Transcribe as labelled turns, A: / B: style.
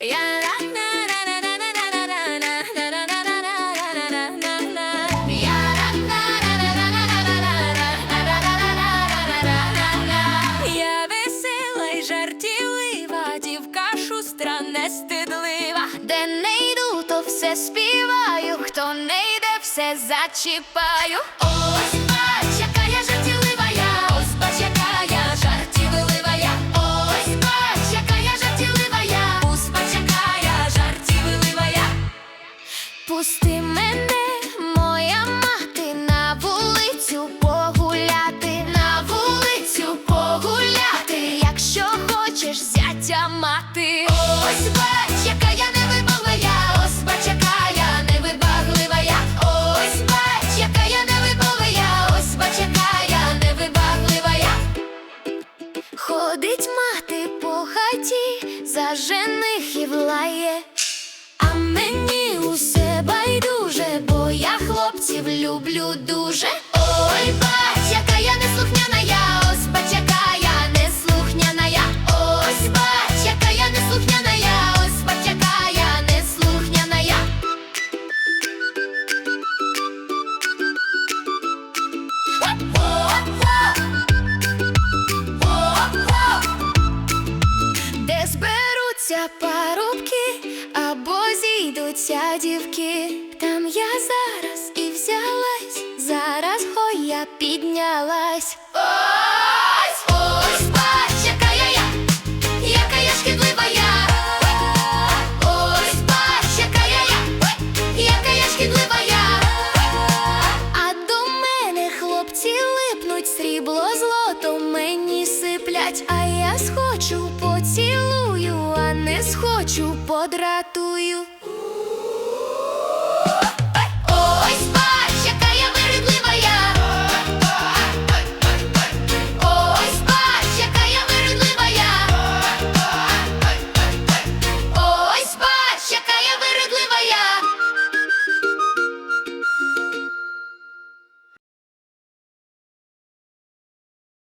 A: Я весела й жартівлива, дівка шустра, нестидлива. Де не йду, то все співаю, хто не йде, все зачіпаю. Ось Пусти мене, моя мати, на вулицю погуляти, на вулицю погуляти, якщо хочеш зятя мати. Ось бач, яка я невибаглива я, ось бач, яка я невибаглива я, ось бач, яка я невибаглива я, ось бач, яка я невибаглива я. Ходить мати по хаті, за женихів лає. Люблю дуже. Ой, бач, яка я неслухняна я, ось бач, яка я неслухняна я, ось бач, яка я неслухняна я, ось бач, яка я неслухняна я. Де зберуться парубки або зійдуться дівки, піднялась. Ось, ось, бач, яка я я, яка я шкідлива я. Ось, бач, яка я я, яка я шкідлива я. А до мене хлопці липнуть, срібло злото мені сиплять, а я схочу поцілую, а не схочу подратую.